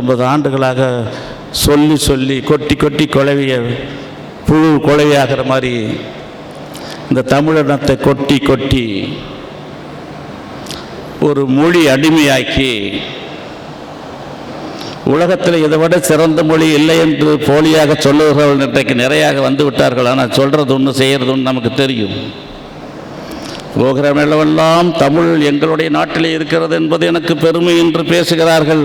ஐம்பது ஆண்டுகளாக சொல்லி சொல்லி கொட்டி கொட்டி குழவிய புழு குழவியாகிற மாதிரி இந்த தமிழினத்தை கொட்டி கொட்டி ஒரு மொழி அடிமையாக்கி உலகத்தில் இதை விட சிறந்த மொழி இல்லை என்று போலியாக சொல்லுகிறவர்கள் இன்றைக்கு நிறையாக வந்து விட்டார்கள். ஆனால் சொல்கிறது ஒன்று செய்கிறது ஒன்று நமக்கு தெரியும். போகிற இடமெல்லாம் தமிழ் எங்களுடைய நாட்டிலே இருக்கிறது என்பது எனக்கு பெருமை என்று பேசுகிறார்கள்.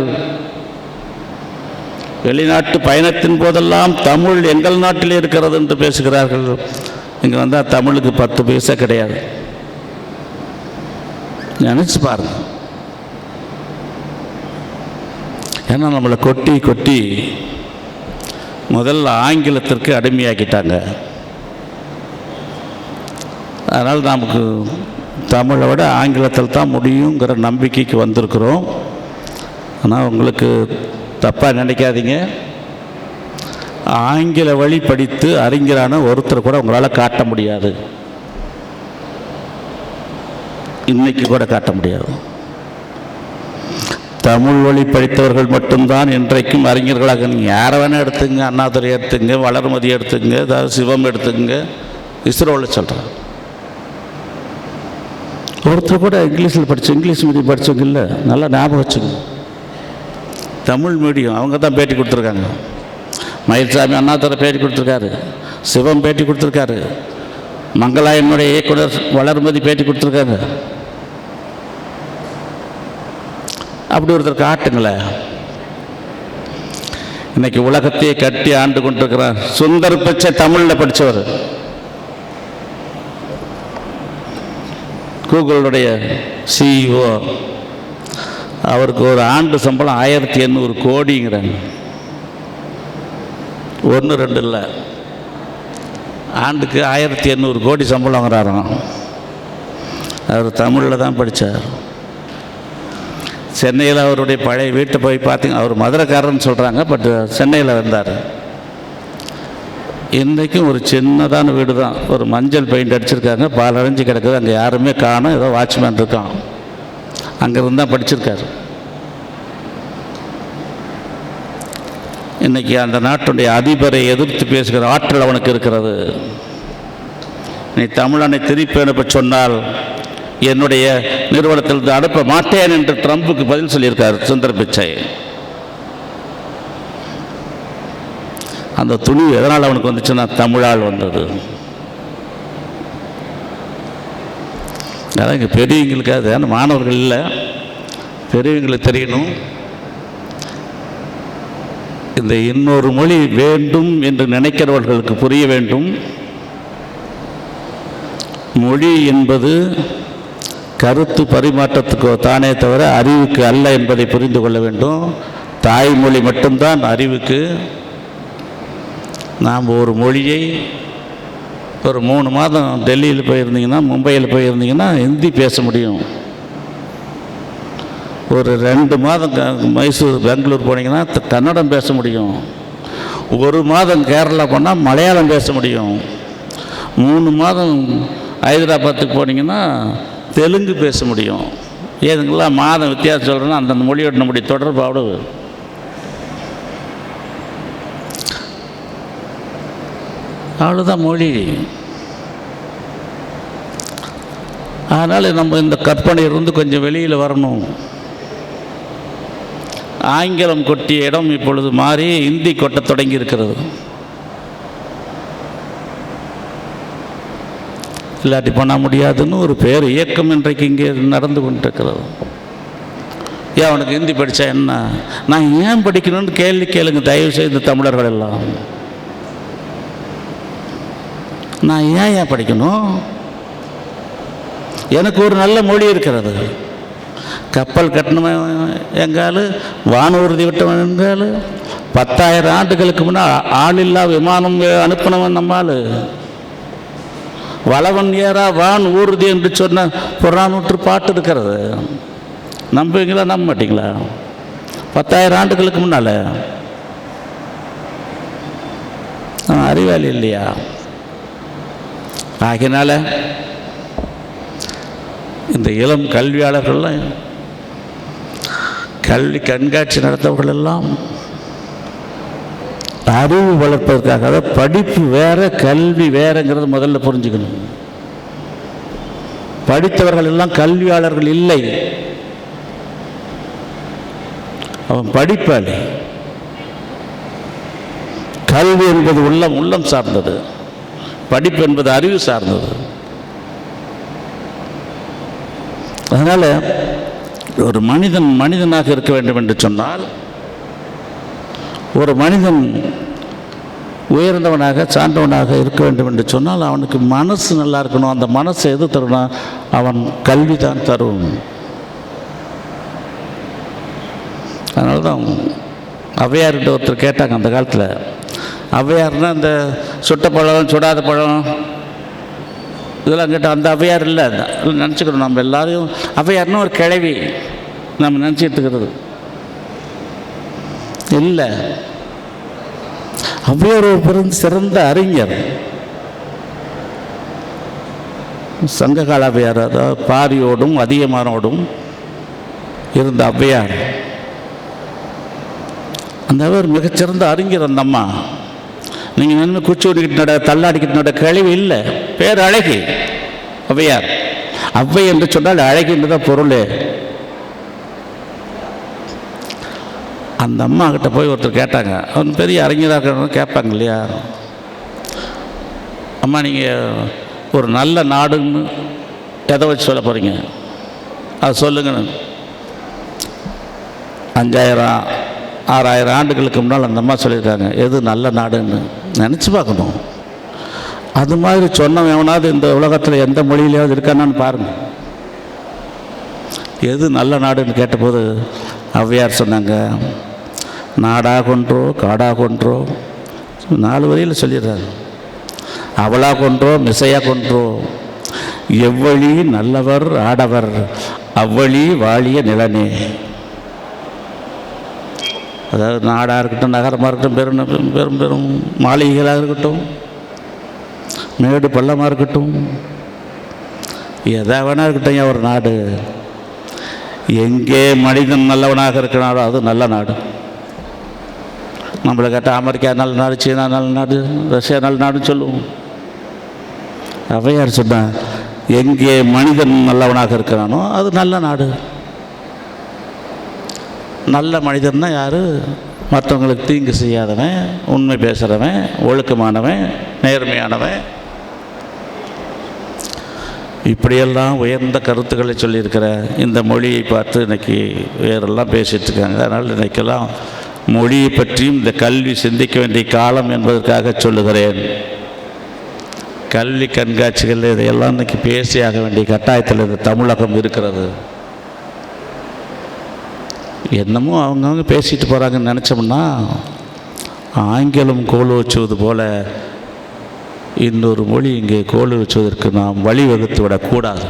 வெளிநாட்டு பயணத்தின் போதெல்லாம் தமிழ் எங்கள் நாட்டிலே இருக்கிறது என்று பேசுகிறார்கள். இங்கே வந்தால் தமிழுக்கு பத்து பைசா கிடையாது. நினச்சி பாருங்க. ஏன்னா நம்மளை கொட்டி கொட்டி முதல்ல ஆங்கிலத்திற்கு அடிமையாக்கிட்டாங்க. அதனால் நமக்கு தமிழை விட ஆங்கிலத்தில் தான் முடியுங்கிற நம்பிக்கைக்கு வந்திருக்கிறோம். ஆனால் உங்களுக்கு தப்பாக நினைக்காதீங்க. ஆங்கில வழி படித்து அறிஞரான ஒருத்தர் கூட உங்களால் காட்ட முடியாது. இன்னைக்கு கூட காட்ட முடியாது. தமிழ் வழி படித்தவர்கள் மட்டும்தான் இன்றைக்கும் அறிஞர்களாக. நீங்கள் யாரை வேணால் எடுத்துங்க அண்ணாதுரை எடுத்துங்க வளர்மதி எடுத்துங்க அதாவது சிவம் எடுத்துங்க. இஸ்ரோவில் சொல்கிறேன் ஒருத்தர் கூட இங்கிலீஷில் படித்தோம் இங்கிலீஷ் மீடியம் படித்தவங்க இல்லை நல்லா ஞாபகம் வச்சுக்கோங்க. தமிழ் மீடியம் அவங்க தான் பேட்டி கொடுத்துருக்காங்க. மயில்சாமி அண்ணாத்தரை பேட்டி கொடுத்துருக்காரு. சிவம் பேட்டி கொடுத்துருக்காரு. மங்களாயனுடைய இயக்குனர் வளர்மதி பேட்டி கொடுத்துருக்காரு அப்படி ஒருத்தர் காட்டுங்களேன் இன்னைக்கு உலகத்தையே கட்டி ஆண்டு கொண்டிருக்கிறார். சுந்தர் பிச்சை தமிழில் படித்தவர் கூகுளுடைய சிஇஓ அவருக்கு ஒரு ஆண்டு சம்பளம் ஆயிரத்தி எண்ணூறு கோடிங்கிறாங்க. ஒன்று ரெண்டு இல்லை. ஆண்டுக்கு ஆயிரத்தி எண்ணூறு கோடி சம்பளம் வாங்குறாராம். அவர் தமிழில் தான் படித்தார் சென்னையில் அவருடைய பழைய வீட்டை போய் பார்த்தீங்க அவர் மதுரைக்காரர்னு சொல்கிறாங்க பட் சென்னையில் இருந்தார் இன்றைக்கும் ஒரு சின்னதான வீடு தான் ஒரு மஞ்சள் பெயிண்ட் அடிச்சிருக்காங்க பால் அடைஞ்சு கிடக்குது அங்கே யாருமே காணும். ஏதோ வாட்ச்மேன் இருக்கான். அங்கே தான் படிச்சிருக்காரு. இன்றைக்கி அந்த நாட்டுடைய அதிபரை எதிர்த்து பேசுகிற ஆற்றல் அவனுக்கு இருக்கிறது. நீ தமிழனை திருப்பி அனுப்ப சொன்னால் என்னுடைய நிறுவனத்தில் இருந்து அனுப்ப மாட்டேன் என்று ட்ரம்புக்கு பதில் சொல்லியிருக்கார் சுந்தர் பிச்சை. அந்த துணி எதனால் அவனுக்கு வந்துச்சுன்னா தமிழால் வந்தது. அதான் இங்கே பெரியவங்களுக்கு அது ஏன்னா மாணவர்கள் இல்லை. பெரியவங்களுக்கு தெரியணும். இந்த இன்னொரு மொழி வேண்டும் என்று நினைக்கிறவர்களுக்கு புரிய வேண்டும். மொழி என்பது கருத்து பரிமாற்றத்துக்கு தானே தவிர அறிவுக்கு அல்ல என்பதை புரிந்து கொள்ள வேண்டும். தாய்மொழி மட்டும்தான் அறிவுக்கு. நாம் ஒரு மொழியை ஒரு மூணு மாதம் டெல்லியில் போயிருந்தீங்கன்னா மும்பையில் போயிருந்தீங்கன்னா ஹிந்தி பேச முடியும். ஒரு ரெண்டு மாதம் மைசூர் பெங்களூர் போனீங்கன்னா கன்னடம் பேச முடியும். ஒரு மாதம் கேரளா போனால் மலையாளம் பேச முடியும். மூணு மாதம் ஹைதராபாத்துக்கு போனீங்கன்னா தெலுங்கு பேச முடியும். ஏதுங்களா மாதம் வித்தியாசம் சொல்கிறேன்னா அந்தந்த மொழியோட நம்முடைய தொடர்பு அவ்வளவு. அவ்வளோதான் மொழி. அதனால் நம்ம இந்த கற்பனையிலிருந்து கொஞ்சம் வெளியில் வரணும். ஆங்கிலம் கொட்டிய இடம் இப்பொழுது மாறி இந்தி கொட்டத் தொடங்கி இருக்கிறது. இல்லாட்டி பண்ண முடியாதுன்னு ஒரு பேர் இயக்கம் இன்றைக்கு இங்கே நடந்து கொண்டிருக்கிறது. ஏன் அவனுக்கு ஹிந்தி படித்தா என்ன? நான் ஏன் படிக்கணும்னு கேள்வி கேளுங்க தயவு செய்து தமிழர்கள் எல்லாம். நான் ஏன் ஏன் படிக்கணும்? எனக்கு ஒரு நல்ல மொழி இருக்கிறது. கப்பல் கட்டணவன் எங்காலு வானூர்தி விட்டவன் என்றால் பத்தாயிரம் ஆண்டுகளுக்கு முன்னால் ஆளில்லா விமானம் அனுப்பினவன் நம்மால் வளவன் ஏறா வான் ஊர்தி என்று சொன்ன புறநூற்று பாட்டு இருக்கிறது. நம்புவீங்களா நம்ப மாட்டீங்களா பத்தாயிரம் ஆண்டுகளுக்கு முன்னால். அறிவாளி இல்லையா? ஆகினால இந்த இளம் கல்வியாளர்கள்லாம் கல்வி கண்காட்சி நடத்தவர்கள் எல்லாம் அறிவு வளர்ப்பதற்காக அதாவது படிப்பு வேற கல்வி வேறங்கிறது முதல்ல புரிஞ்சுக்கணும். படித்தவர்கள் எல்லாம் கல்வியாளர்கள் இல்லை. அவன் படிப்பாளி. கல்வி என்பது உள்ளம் உள்ளம் சார்ந்தது. படிப்பு என்பது அறிவு சார்ந்தது. அதனால் ஒரு மனிதன் மனிதனாக இருக்க வேண்டும் என்று சொன்னால் ஒரு மனிதன் உயர்ந்தவனாக சார்ந்தவனாக இருக்க வேண்டும் என்று சொன்னால் அவனுக்கு மனசு நல்லா இருக்கணும். அந்த மனசை எது தரணும் அவன் கல்வி தான் தரும். அதனால தான் ஔவையார்கிட்ட ஒருத்தர் கேட்டாங்க அந்த காலத்தில் ஔவையார்னா அந்த சுட்ட பழம் சுடாத பழம் இதெல்லாம் கேட்டால் அந்த ஔவையார் இல்லை. நினச்சிக்கிறோம் நம்ம எல்லாரையும். ஔவையார்னு ஒரு கிழவி நம்ம நினச்சிட்டு இருக்கிறது. இல்லை. ஔவையார் ஒரு சிறந்த அறிஞர். சங்ககால ஔவையார் அதாவது பாரியோடும் அதிகமானோடும் இருந்த ஔவையார் அந்த அவர் மிகச்சிறந்த அறிஞர் அந்த அம்மா. நீங்கள் நின்று குச்சி ஓடிக்கிட்டு நட தள்ளாடிக்கிட்டு நட கழிவு இல்லை. பேர் அழகி ஔவையார் ஔவை என்று சொன்னால் அழகி என்று தான் பொருள். அந்த அம்மா கிட்ட போய் ஒருத்தர் கேட்டாங்க. அவன் பெரிய அறிஞராக இருக்கிறவங்க கேட்பாங்க இல்லையா? அம்மா நீங்கள் ஒரு நல்ல நாடுன்னு எதை வச்சு சொல்ல போகிறீங்க அது சொல்லுங்கன்னு. அஞ்சாயிரம் ஆறாயிரம் ஆண்டுகளுக்கு முன்னால் அந்த அம்மா சொல்லியிருக்காங்க. எது நல்ல நாடுன்னு? நினச்சி பார்க்கணும். அது மாதிரி சொன்னவன் எவனாவது இந்த உலகத்தில் எந்த மொழியிலையாவது இருக்கானான்னு பாருங்கள் எது நல்ல நாடுன்னு கேட்டபோது ஔவையார் சொன்னாங்க நாடா கொன்றோ காடா கொன்றோ நாலு வரையில் சொல்லிடுறாரு. அவளா கொன்றோ மிசையா கொன்றோ எவ்வழி நல்லவர் ஆடவர் அவ்வழி வாழிய நிலனே அதாவது நாடாக இருக்கட்டும் நகரமாக இருக்கட்டும் பெரும் பெரும் பெரும் மாளிகைகளாக இருக்கட்டும் மேடு பள்ளமாக இருக்கட்டும் எதா வேணா இருக்கட்டும் ஒரு நாடு. எங்கே மனிதன் நல்லவனாக இருக்கிறாரோ அது நல்ல நாடு. நம்மளை கேட்டால் அமெரிக்கா நல்ல நாடு சீனா நல்ல நாடு ரஷ்யா நல்ல நாடுன்னு சொல்லுவோம். அவையார் சொன்னான் எங்கே மனிதன் நல்லவனாக இருக்கிறானோ அது நல்ல நாடு. நல்ல மனிதன்னா யார்? மற்றவங்களுக்கு தீங்கு செய்யாதவன் உண்மை பேசுகிறவன் ஒழுக்கமானவன் நேர்மையானவன். இப்படியெல்லாம் உயர்ந்த கருத்துக்களை சொல்லியிருக்கிற இந்த மொழியை பார்த்து இன்னைக்கு வேறெல்லாம் பேசிகிட்டு இருக்காங்க. அதனால் இன்னைக்கெல்லாம் மொழியை பற்றியும் இந்த கல்வி சிந்திக்க வேண்டிய காலம் என்பதற்காக சொல்லுகிறேன். கல்வி கண்காட்சிகள் இதையெல்லாம் இன்னைக்கு பேசியாக வேண்டிய கட்டாயத்தில் இந்த தமிழகம் இருக்கிறது. என்னமோ அவங்கவுங்க பேசிட்டு போகிறாங்கன்னு நினச்சோம்னா ஆங்கிலம் கோல் வச்சுவது போல இன்னொரு மொழி இங்கே கோல் வச்சுவதற்கு நாம் வழிவகுத்து விடக்கூடாது.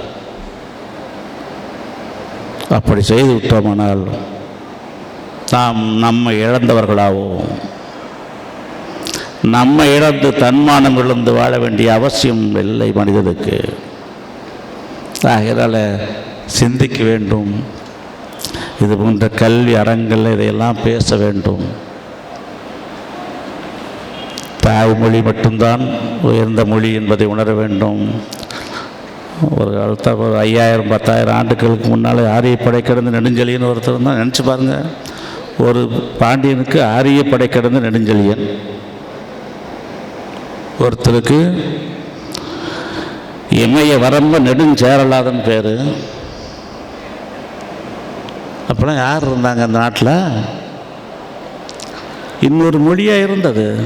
அப்படி செய்து விட்டோமானால் நாம் நம்ம இழந்தவர்களாவோம். நம்ம இழந்து தன்மானம் இழந்து வாழ வேண்டிய அவசியம் இல்லை மனிதனுக்கு. ஆகையால் சிந்திக்க வேண்டும். இது போன்ற கல்வி அடங்கல் இதையெல்லாம் பேச வேண்டும். தாய்மொழி மட்டும்தான் உயர்ந்த மொழி என்பதை உணர வேண்டும். ஒரு காலத்தில் ஒரு ஐயாயிரம் பத்தாயிரம் ஆண்டுகளுக்கு முன்னால் ஆரிய படை கிடந்து நெடுஞ்செழியன் ஒருத்தர் தான் நினச்சி பாருங்கள் ஒரு பாண்டியனுக்கு ஆரிய படை கிடந்து நெடுஞ்செழியன். ஒருத்தருக்கு இமய வரம்ப நெடுஞ்சேரலாதன் பேர். அப்போலாம் யார் இருந்தாங்க அந்த நாட்டில்? இன்னொரு மொழியாக இருந்தது.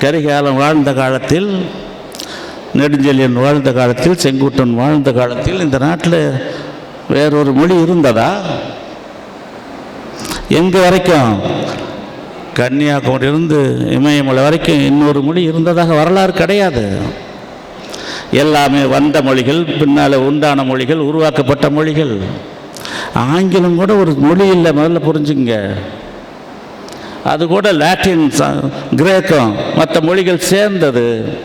கரிகாலம் வாழ்ந்த காலத்தில் நெடுஞ்செழியன் வாழ்ந்த காலத்தில் செங்குட்டன் வாழ்ந்த காலத்தில் இந்த நாட்டில் வேறொரு மொழி இருந்ததா? எங்கே வரைக்கும்? கன்னியாகுமரியிலிருந்து இமயமலை வரைக்கும் இன்னொரு மொழி இருந்ததாக வரலாறு கிடையாது. எல்லாமே வந்த மொழிகள் பின்னால் உண்டான மொழிகள் உருவாக்கப்பட்ட மொழிகள். ஆங்கிலம் கூட ஒரு மொழி இல்லை முதல்ல புரிஞ்சுங்க அது கூட லாட்டின் கிரேக்கம் மற்ற மொழிகள் சேர்ந்தது.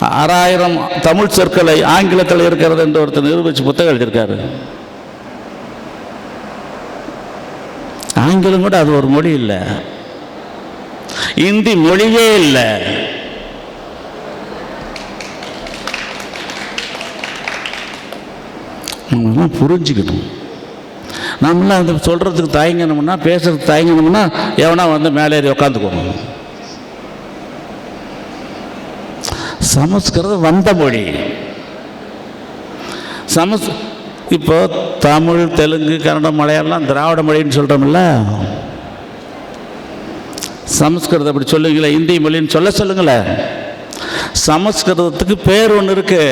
ஆறாயிரம் தமிழ் சொற்களை ஆங்கிலத்தில் இருக்கிறது என்று ஒருத்தர் நிரூபித்து புத்தகம் எழுதியிருக்காரு. ஆங்கிலம் கூட அது ஒரு மொழி இல்லை. இந்தி மொழியே இல்லை. நம்மளாம் புரிஞ்சுக்கணும். நம்மளாம் அந்த சொல்கிறதுக்கு தயங்கணும்னா பேசுறதுக்கு தயங்கணும்னா எவனா வந்து மேலே ஏறி உட்காந்துக்குவோம் சமஸ்கிருதம் வந்த மொழி. சமஸ் இப்போ தமிழ் தெலுங்கு கன்னடம் மலையாளம் திராவிட மொழின்னு சொல்கிறோம்ல சமஸ்கிருதம் அப்படி சொல்லுங்களேன் இந்தி மொழின்னு சொல்ல சொல்லுங்களேன். சமஸ்கிருதத்துக்கு பேர் ஒன்று இருக்குது